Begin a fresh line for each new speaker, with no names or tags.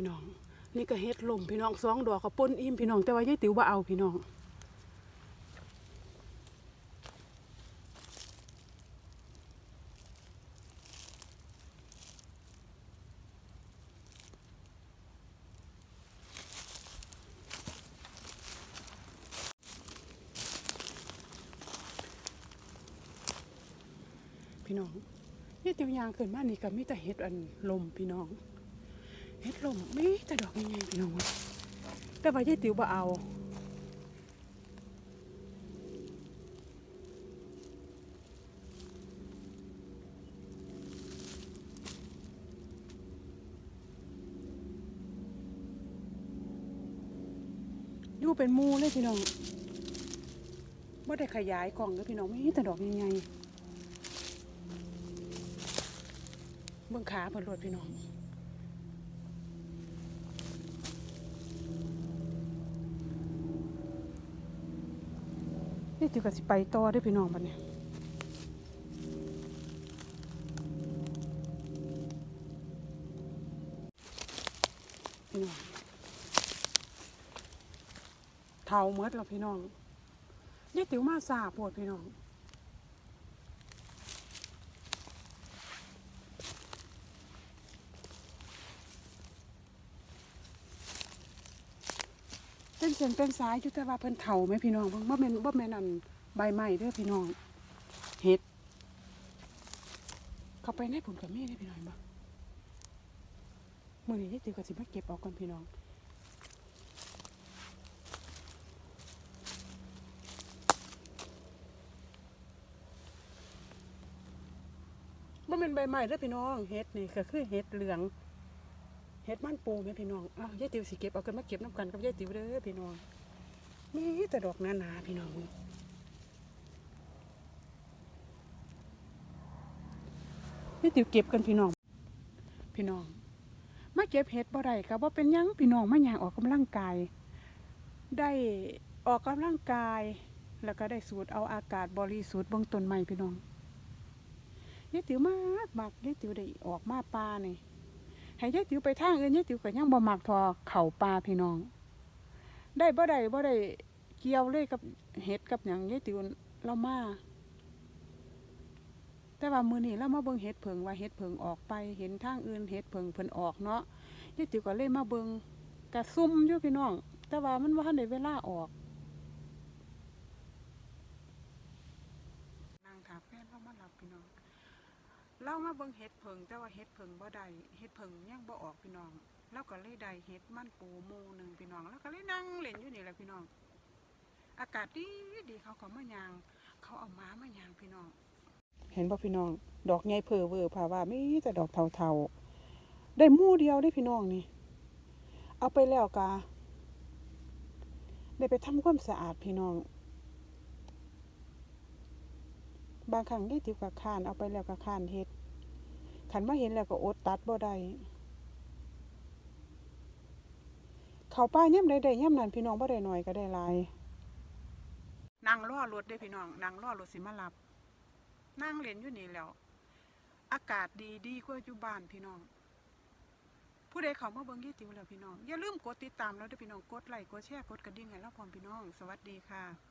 พี่น้อง นี่ก็เฮ็ดลมพี่น้องสองดอกก็ป่นอิ่มพี่น้องแต่ว่ายายติ๋วบ่เอาพี่น้องพี่น้องนี่ติวยางขึ้นมานี่ก็มีแต่เห็ดอันลมพี่น้อง เห็ดลมมีแต่ดอกใหญ่ๆพี่น้องแต่ว่ายายติ๋วบ่เอาอยู่เป็นมูเลยพี่น้องบ่ได้ขยายกล่องเลยพี่น้องมีแต่ดอกใหญ่ๆเบื้องขาเพิ่นรวดพี่น้อง นี่ถือกับสิไปต่อด้วยพี่น้องบัดนี้พี่น้องเท่าเมดแล้วพี่น้องนี่ติ๋วมาสาปวดพี่น้อง เป็นเส้นเป็นสายอยู่แต่ว่าเพิ่นเฒ่าไหมพี่น้องเบิ่งบ่แม่นบ่แม่นอันใบไม้เด้อพี่น้องเฮ็ด เข้าไปในผลกับแม่ได้พี่น้องบ่มื้อนี้ยายติ๋วก็สิมาเก็บเอาก่อนพี่น้องบ่แม่นใบไม้เด้อพี่น้องเฮ็ดนี่ก็คือเฮ็ดเหลือง ฮ็ดมันปูแม่พี่น้องอ้าวยายติ๋วสิเก็บเอากันมาเก็บน้ำกันกับยายติ๋วเด้อพี่น้องนี่แต่ดอกหนาๆพี่น้องยายติ๋วเก็บกันพี่น้อง พี่น้องมาเก็บเห็ดบ่ได้ก็บ่เป็นหยังพี่น้องมาย่างออกกำลังกาย ได้ออกกำลังกาย แล้วก็ได้สูดเอาอากาศบริสุทธิ์เบื้องต้นใหม่พี่น้องยายติ๋วมากมากยายติ๋วได้ออกมาป่านี่ ให้ยายติ๋วไปทางอื่นยายติ๋วก็ยังบ่มักทอเข่าปลาพี่น้อง ได้บ่ได้บ่ได้เกี่ยวเลยกับเห็ดกับหยังยายติ๋วเรามาแต่ว่ามือนี้เรามาเบิ่งเห็ดเผิงว่าเห็ดเผิงออกไปเห็นทางอื่นเห็ดเผิงเพิ่นออกเนาะยายติ๋วก็เลยมาเบิ่งกะซุ่มอยู่พี่น้อง แต่ว่ามันบ่ทันเวลาออกนางถามแฟนเรามารับพี่น้อง เรามาเบิ่งเห็ดเผิงแต่ว่าเห็ดเผิงบ่ได้เห็ดเผิงยังบ่ออกพี่น้องเราก็เลยได้เห็ดมันปูหมูหนึ่งพี่น้อง แล้วก็เลยนั่งเล่นอยู่นี่แหละพี่น้อง อากาศดีดีเขาก็มายาง เขาเอาม้ามายางพี่น้อง เห็นบ่พี่น้อง ดอกใหญ่เพอเวอร์ภาว่ามีแต่ดอกเทาๆ ได้หมู่เดียวได้พี่น้องนี่ เอาไปแล้วกะได้ไปทำความสะอาดพี่น้อง บางครั้งได้ติวกับคานเอาไปแล้วก็คานเฮ็ดขันมาเห็นแล้วก็อดตัดบ่ได้เขาป้าย่ำใดได้ย่ำนั้นพี่น้องบ่ได้หน่อยก็ได้หลายนั่งรอรถได้พี่น้องนั่งรอรถสิมารับนั่งเล่นอยู่นี่แล้ว อากาศดีดีกว่าอยู่บ้านพี่น้อง ผู้ใดเขามาเบิ่งยี่ติวแล้วพี่น้อง อย่าลืมกดติดตามแล้วด้วยพี่น้องกดไลค์กดแชร์กดกระดิ่งให้เราพร้อมพี่น้อง สวัสดีค่ะ